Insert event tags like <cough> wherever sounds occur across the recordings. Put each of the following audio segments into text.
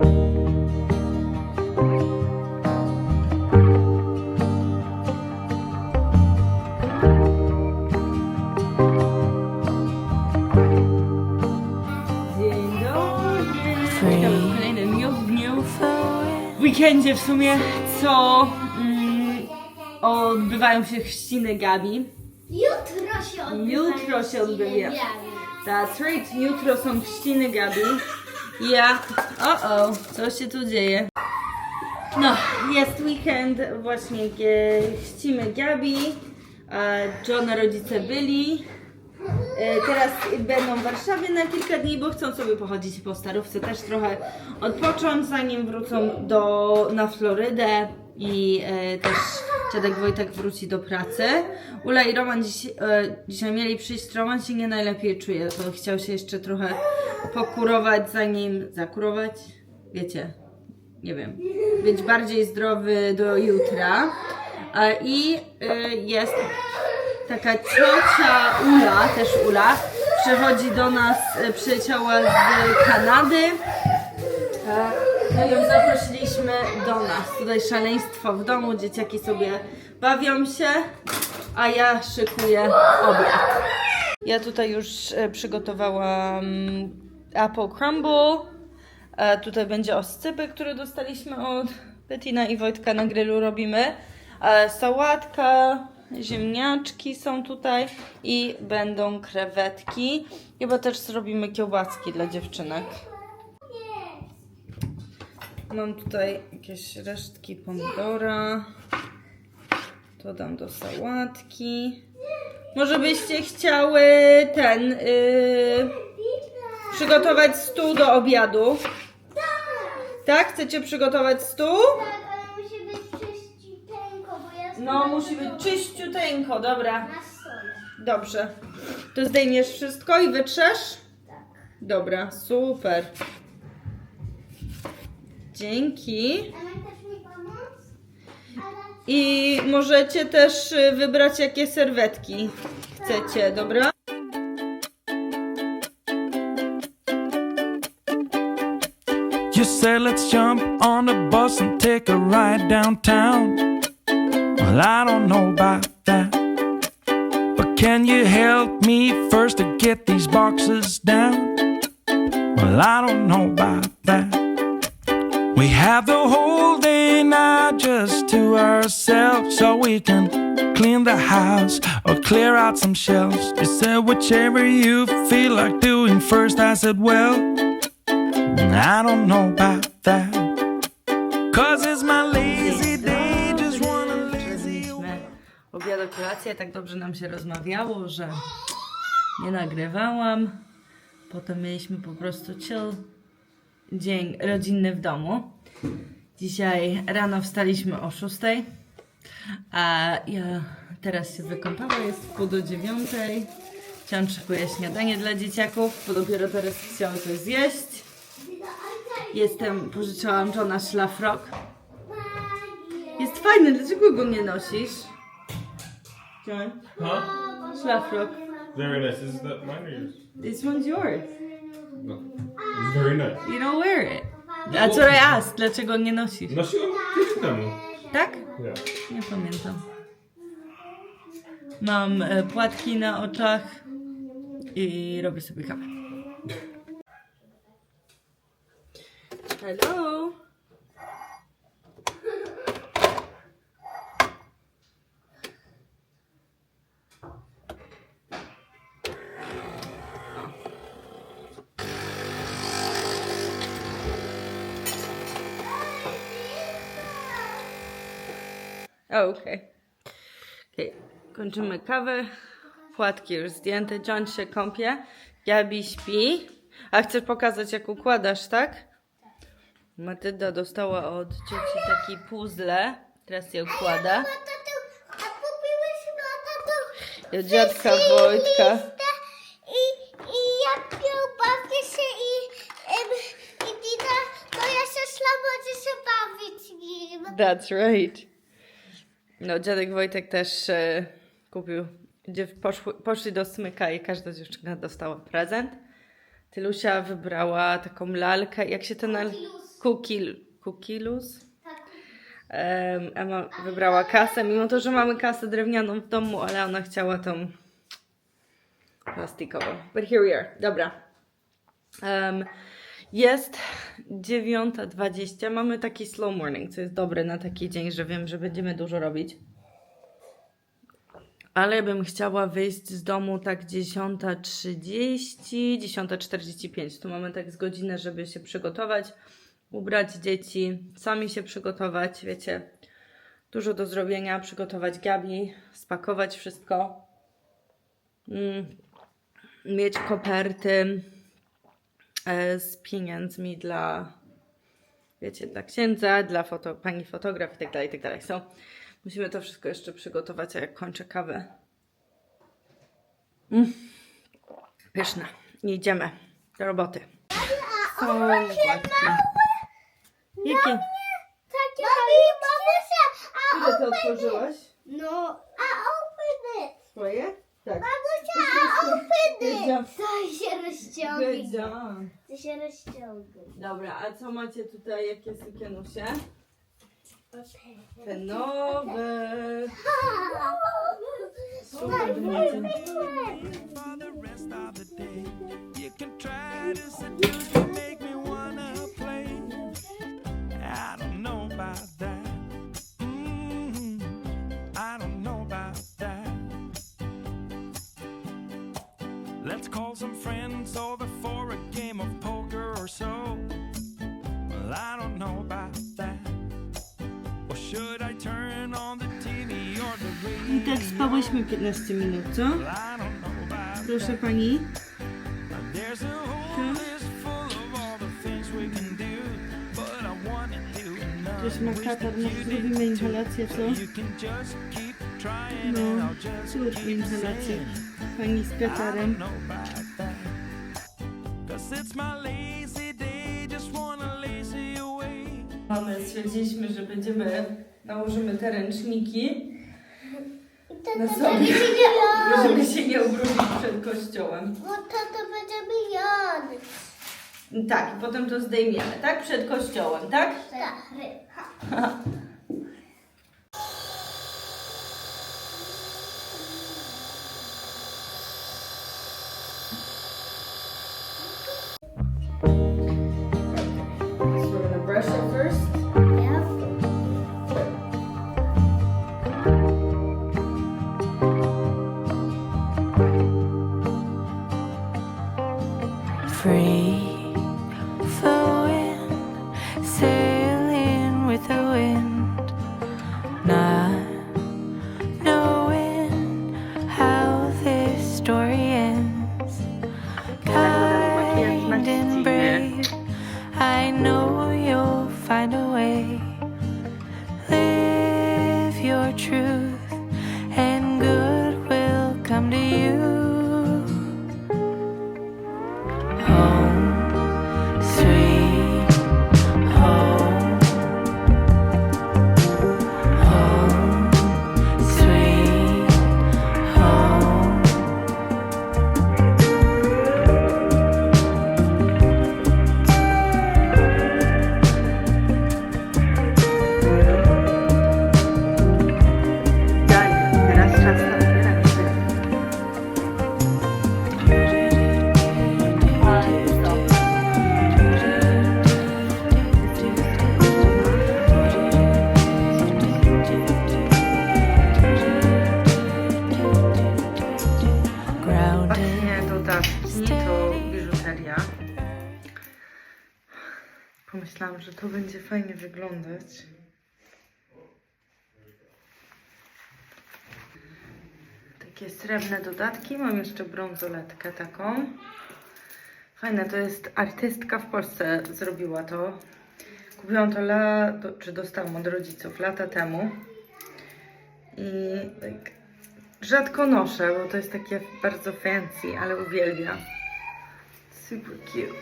Dzień dobry. Witamy w kolejnym dniu w dniu w weekendzie w sumie, co mm, odbywają się chrzciny Gabi. Jutro się odbywa. Jutro się odbywa. That's right, jutro są chrzciny Gabi. Ja, o o, co się tu dzieje? No, jest weekend, właśnie chrzcimy Gabi. Johna rodzice byli. E, Teraz będą w Warszawie na kilka dni, bo chcą sobie pochodzić po starówce, też trochę odpocząć, zanim wrócą do, na Florydę i e, też dziadek Wojtek wróci do pracy. Ula i Roman dziś, e, dzisiaj mieli przyjść, Roman się nie najlepiej czuje, to chciał się jeszcze trochę pokurować, zanim zakurować, wiecie, nie wiem, być bardziej zdrowy do jutra. E, I e, jest taka ciocia Ula, też Ula, przychodzi do nas, e, przyleciała z Kanady. No ją zaprosiliśmy do nas. Tutaj szaleństwo w domu, dzieciaki sobie bawią się, a ja szykuję obiad. Ja tutaj już e, przygotowałam apple crumble. E, Tutaj będzie oscypy, które dostaliśmy od Bettina i Wojtka na grillu robimy. E, Sałatka, ziemniaczki są tutaj i będą krewetki. Chyba też zrobimy kiełbaski dla dziewczynek. Mam tutaj jakieś resztki pomidora. To dam do sałatki. Może byście chciały ten yy, przygotować stół do obiadu? Tak? Chcecie przygotować stół? Tak, ale musi być czyściuteńko, bo ja No, musi być czyściuteńko, dobra. na stole. Dobrze. To zdejmiesz wszystko i wytrzesz? Tak. Dobra, super. Dzięki. I możecie też y, wybrać, jakie serwetki chcecie, dobra? You said let's jump on the bus and take a ride downtown. Well, I don't know about that. But can you help me first to get these boxes down? Well, I don't know about that. We have the whole day now just to ourselves so we can clean the house or clear out some shelves. You said whichever you feel like doing first. I said, well, I don't know about that. Cause it's my lazy day, just wanna lazy obiad, kolację, tak dobrze nam się rozmawiało, że nie nagrywałam. Potem mieliśmy po prostu chill dzień rodzinny w domu. Dzisiaj rano wstaliśmy o 6, a ja teraz się wykąpałam, jest w pół do dziewiątej. Chciałam szykuję śniadanie dla dzieciaków, bo dopiero teraz chciałam coś zjeść. Jestem, pożyczyłam Johna szlafrok. Jest fajny, dlaczego go nie nosisz? John, Huh? szlafrok. Very nice. Is that mine or yours? This one's yours. No. Very nice. You don't wear it. That's what I asked. Dlaczego nie nosisz? Nosiłam tydzień temu. Tak? Yeah. Nie pamiętam. Mam e, płatki na oczach i robię sobie kawę. Hello. Okej. Okej, kończymy kawę. Płatki już zdjęte. John się kąpie. Gabi śpi. A chcesz pokazać, jak układasz, tak? Matylda dostała od cioci taki puzzle. Teraz je układa. Ja dziadka Wojtka. i, i ja pił, bawię się i, em, i Dina, to ja się szła, może się bawić nim. That's right. No, dziadek Wojtek też e, kupił, gdzie poszły, poszli do smyka i każda dziewczyna dostała prezent. Tylusia wybrała taką lalkę. Jak się ten lal... Kukil, kukilus. Em, Emma wybrała kasę, mimo to, że mamy kasę drewnianą w domu, ale ona chciała tą plastikową. But here we are. Dobra. Em, jest 9.20. Mamy taki slow morning, co jest dobre na taki dzień, że wiem, że będziemy dużo robić. Ale bym chciała wyjść z domu tak 10.30, 10.45. Tu mamy tak z godzinę, żeby się przygotować, ubrać dzieci, sami się przygotować, wiecie. Dużo do zrobienia, przygotować Gabi, spakować wszystko. Mm, mieć koperty z pieniędzmi dla, wiecie, dla księdza, dla foto, pani fotograf i tak dalej, i tak dalej. So, musimy to wszystko jeszcze przygotować, a jak kończę kawę. Mm. Pyszne. I idziemy do roboty. Właśnie. Jakie? Takie mamusia, a Ile ty otworzyłaś? No, a open it. Swoje? Tak. Job. To się Good rozciągnie. job. To się rozciągnie. Dobra, a co macie tutaj, jakie sukienusie? Te nowe. Super macie. for the rest of the day. You can try to seduce me, make me wanna play. I don't know about that. We can do, but I wanna do Ktoś enough. ma katar, może zrobimy inhalację, co? You can just keep trying No, and I'll just zróbmy inhalację. Pani z I katarem. Mamy, stwierdziliśmy, że będziemy, nałożymy te ręczniki na sobie, żeby się nie ubrudzić przed kościołem. Bo to to będziemy jadł. Tak, i potem to zdejmiemy, tak? Przed kościołem, tak? Tak. So <laughs> Takie srebrne dodatki. Mam jeszcze brązoletkę taką. Fajne, to jest artystka w Polsce zrobiła to. Kupiłam to, la, czy dostałam od rodziców lata temu. I tak, rzadko noszę, bo to jest takie bardzo fancy, ale uwielbiam. Super cute.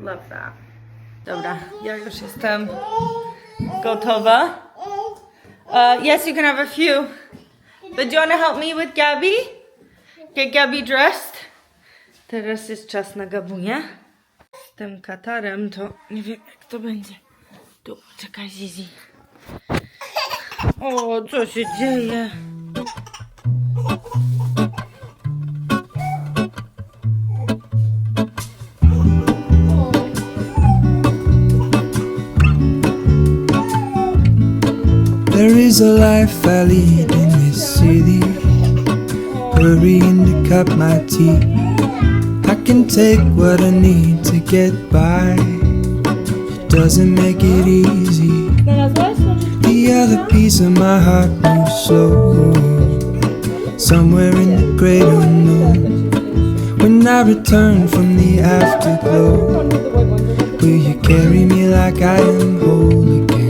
Love that. Dobra, ja już jestem gotowa. Uh, yes, you can have a few. But do you wanna help me with Gabby? Get Gabby dressed? Teraz jest czas na Gabunie. Z tym katarem to nie wiem jak to będzie. Tu, czekaj Zizi. O, co się dzieje? A life I lead in this city. Hurrying to cut my teeth. I can take what I need to get by. It doesn't make it easy. The other piece of my heart moves slow. Somewhere in the great unknown. When I return from the afterglow, will you carry me like I am whole again?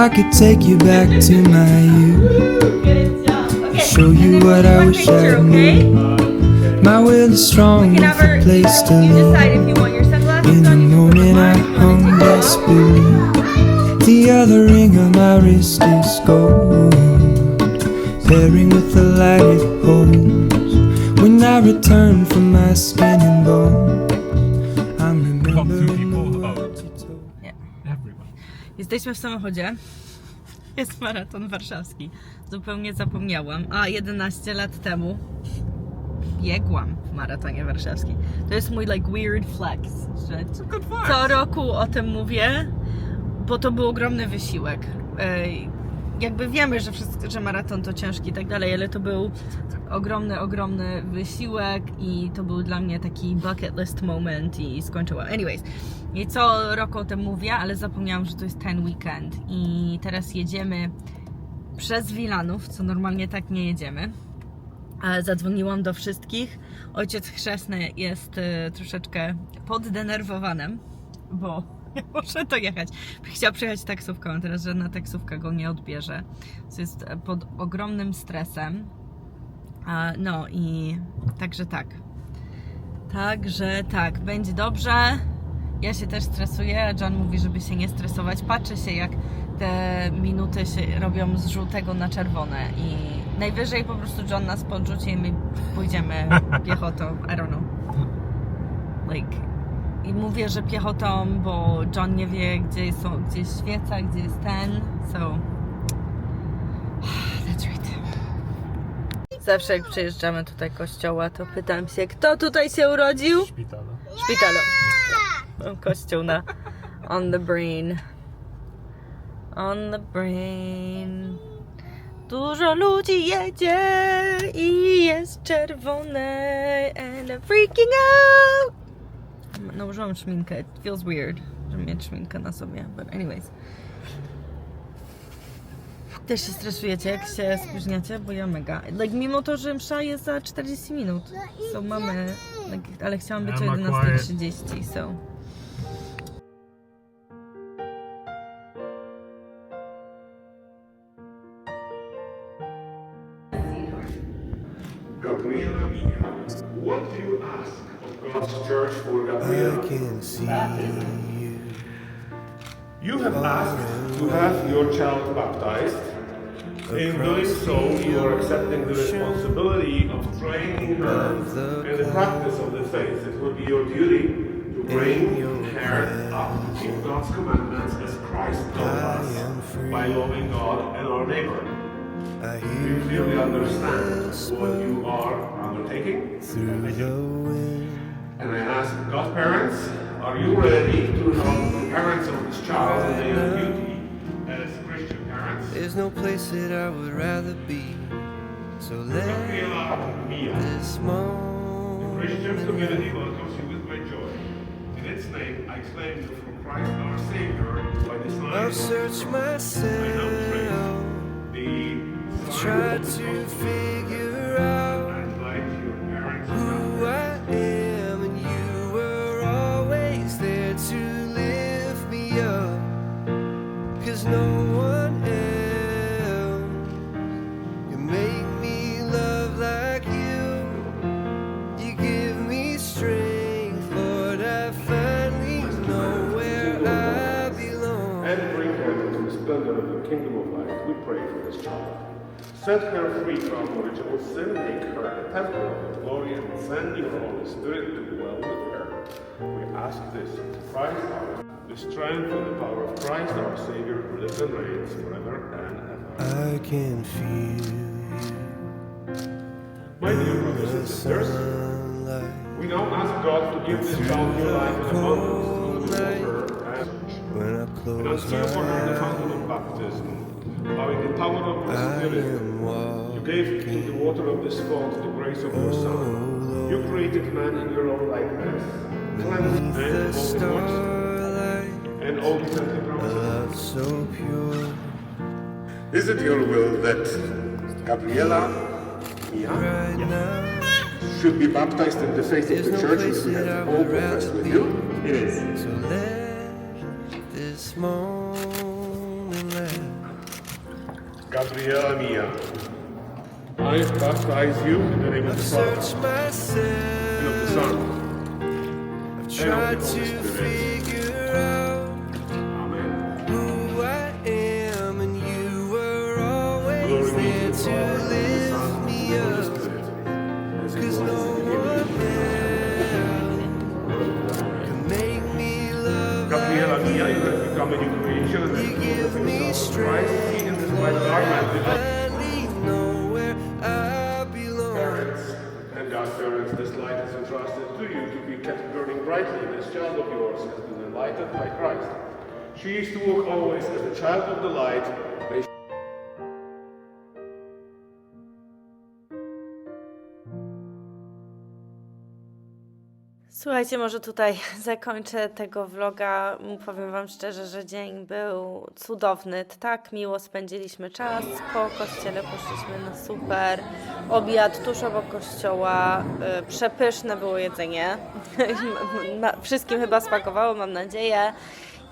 I could take you back to my youth, show you what I wish I knew. My will is strong with a place to live. if you want your sunglasses In the moment I hung desperately, the other ring on my wrist is gold, pairing with the light it holds. When I return from my skin and bone, Jesteśmy w samochodzie. Jest maraton warszawski. Zupełnie zapomniałam. A 11 lat temu biegłam w maratonie warszawskim. To jest mój like weird flex, że co roku o tym mówię, bo to był ogromny wysiłek. Jakby wiemy, że, wszystko, że maraton to ciężki i tak dalej, ale to był ogromny, ogromny wysiłek i to był dla mnie taki bucket list moment i skończyłam. Anyways, i co roku o tym mówię, ale zapomniałam, że to jest ten weekend i teraz jedziemy przez Wilanów, co normalnie tak nie jedziemy. Zadzwoniłam do wszystkich. Ojciec chrzestny jest e, troszeczkę poddenerwowanym, bo nie muszę to jechać. Chciał przyjechać taksówką, a teraz żadna taksówka go nie odbierze. Co jest pod ogromnym stresem. No i także tak. Także tak, będzie dobrze. Ja się też stresuję, John mówi, żeby się nie stresować. Patrzę się, jak te minuty się robią z żółtego na czerwone i najwyżej po prostu John nas podrzuci i my pójdziemy <laughs> piechotą. I don't know. Like, i mówię, że piechotą, bo John nie wie, gdzie są, gdzie jest świeca, gdzie jest ten. So, <sighs> that's right. Zawsze jak przyjeżdżamy tutaj kościoła, to pytam się, kto tutaj się urodził? Szpitala. Szpitalu. Mam kościół na on the brain. On the brain. Dużo ludzi jedzie i jest czerwone and I'm freaking out. Nałożyłam szminkę. It feels weird, że mieć szminkę na sobie, but anyways. Też się stresujecie, jak się spóźniacie, bo ja mega. Like, mimo to, że msza jest za 40 minut. So mamy, like, ale chciałam być o Emma, quiet. 11.30, so. Gabriela, what do you ask church for Gabriela? can see you. You have asked to have your child baptized. In doing so, you are accepting the responsibility of training her in the practice of the faith. It will be your duty to bring her up to keep God's commandments as Christ taught us by loving God and our neighbor. Do you clearly understand what you are undertaking? Through the wind And I ask godparents, are you ready to help the parents of this child in their duty as Christian parents? There's no place that I would rather be. So let this The moment Christian community welcomes you with great joy. In its name, I claim you for Christ our Savior by the I've sign searched myself, the tried to figure Set her free from original sin, make her a temple of glory, and send your Holy Spirit to dwell with her. We ask this in Christ our the strength and the power of Christ our Savior, who lives and reigns forever and ever. I can feel My dear brothers and sisters, we now ask God to give this child new life in abundance through the water and And until for her the fountain of baptism, by the power of the Spirit, you gave to the water of this font the grace of your Son. You created man in your own likeness, cleansed beneath man the of all his works, starlight. and all his earthly A promises. love so pure, Is it your will that Gabriela Mia, right now. should be baptized in the faith of the no church place as we have all would professed with you? It is. So let this moment Gabriela Mia, I baptize you in the name of I've the Father, searched and of the myself. Son, I've tried to Holy Spirit. figure out Amen. who I am, and you were Glory always be there to the Father, and to the lift Son, and me to the Holy up. Spirit, as it Cause was no in the one beginning. else can make me love Gabriela Mia, you you. have become a new creation, and You you give have me yourself of Christ, strength, parents and godparents, this light is entrusted to you to be kept burning brightly. This child of yours has been enlightened by Christ. She is to walk always as the child of the light. Słuchajcie, może tutaj <laughs> zakończę tego vloga. Powiem Wam szczerze, że dzień był cudowny. Tak miło spędziliśmy czas. Po kościele poszliśmy na super obiad tuż obok kościoła. Y, Przepyszne było jedzenie. <laughs> Wszystkim chyba smakowało, mam nadzieję.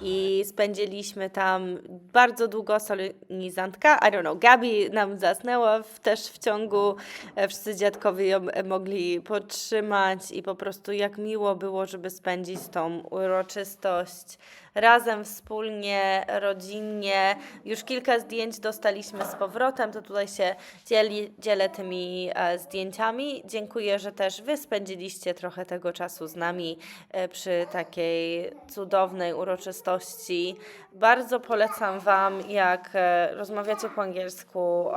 I spędziliśmy tam bardzo długo solenizantka. I don't know, Gabi nam zasnęła w, też w ciągu. E, Wszyscy dziadkowie ją e, mogli podtrzymać i po prostu jak miło było, żeby spędzić tą uroczystość razem, wspólnie, rodzinnie. Już kilka zdjęć dostaliśmy z powrotem, to tutaj się dzieli, dzielę tymi e, zdjęciami. Dziękuję, że też Wy spędziliście trochę tego czasu z nami e, przy takiej cudownej uroczystości. Bardzo polecam Wam, jak e, rozmawiacie po angielsku,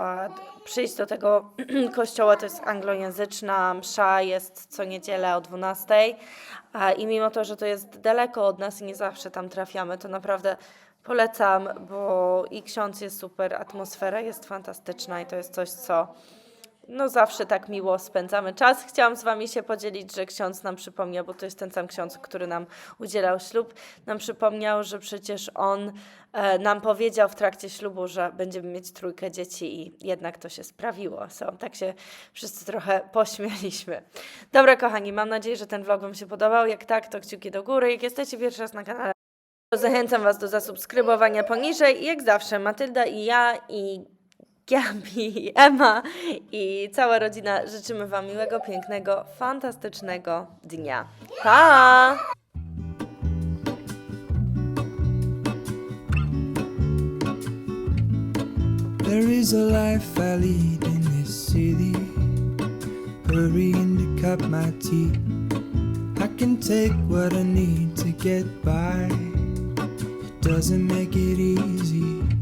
przyjść do tego <clears throat> kościoła, to jest anglojęzyczna msza, jest co niedzielę o 12. A, I mimo to, że to jest daleko od nas i nie zawsze tam trafiamy, to naprawdę polecam, bo i ksiądz jest super, atmosfera jest fantastyczna i to jest coś, co no zawsze tak miło spędzamy czas. Chciałam z Wami się podzielić, że ksiądz nam przypomniał, bo to jest ten sam ksiądz, który nam udzielał ślub, nam przypomniał, że przecież on e, nam powiedział w trakcie ślubu, że będziemy mieć trójkę dzieci i jednak to się sprawiło. So, tak się wszyscy trochę pośmialiśmy. Dobra, kochani, mam nadzieję, że ten vlog Wam się podobał. Jak tak, to kciuki do góry. Jak jesteście pierwszy raz na kanale, zachęcam Was do zasubskrybowania poniżej. Jak zawsze, Matylda i ja i Gabi, i Emma i cała rodzina życzymy Wam miłego, pięknego, fantastycznego dnia. Pa! There is a life I lead in this city. Hurrying to cut my teeth. I can take what I need to get by. Doesn't make it easy.